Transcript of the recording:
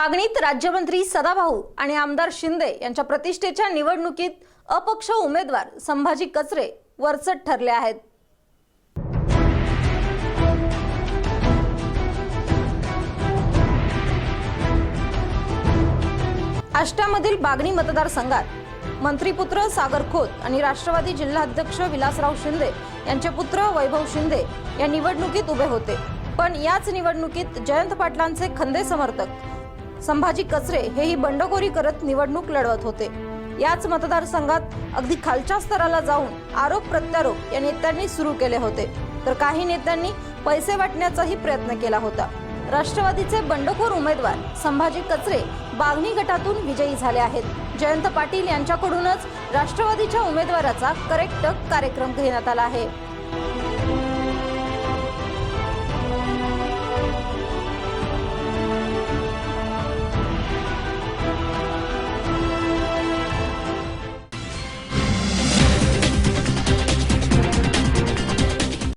बागणीत राज्यमंत्री सदाभाऊ आणि आमदार शिंदे यांच्या प्रतिष्ठेच्या निवडणुकीत अपक्ष उमेदवार संभाजी कचरे वरचट ठरले आहेत. आष्ट्यामधील बागणी मतदारसंघात मंत्रीपुत्र सागर खोत आणि राष्ट्रवादी जिल्हाध्यक्ष विलासराव शिंदे यांचे पुत्र वैभव शिंदे या निवडणुकीत उभे होते. पण याच निवडणुकीत जयंत पाटलांचे खंदे समर्थक संभाजी कचरे हेही बंडखोरी करत निवडणूक लढवत होते. याच मतदारसंघात अगदी खालच्या स्तराला जाऊन आरोप प्रत्यारोप या नेत्यांनी सुरू केले होते. तर काही नेत्यांनी पैसे वाटण्याचाही प्रयत्न केला होता. राष्ट्रवादीचे बंडखोर उमेदवार संभाजी कचरे बागणी गटातून विजयी झाले आहेत. जयंत पाटील यांच्याकडूनच राष्ट्रवादीच्या उमेदवाराचा करेक्ट कार्यक्रम घेण्यात आला आहे.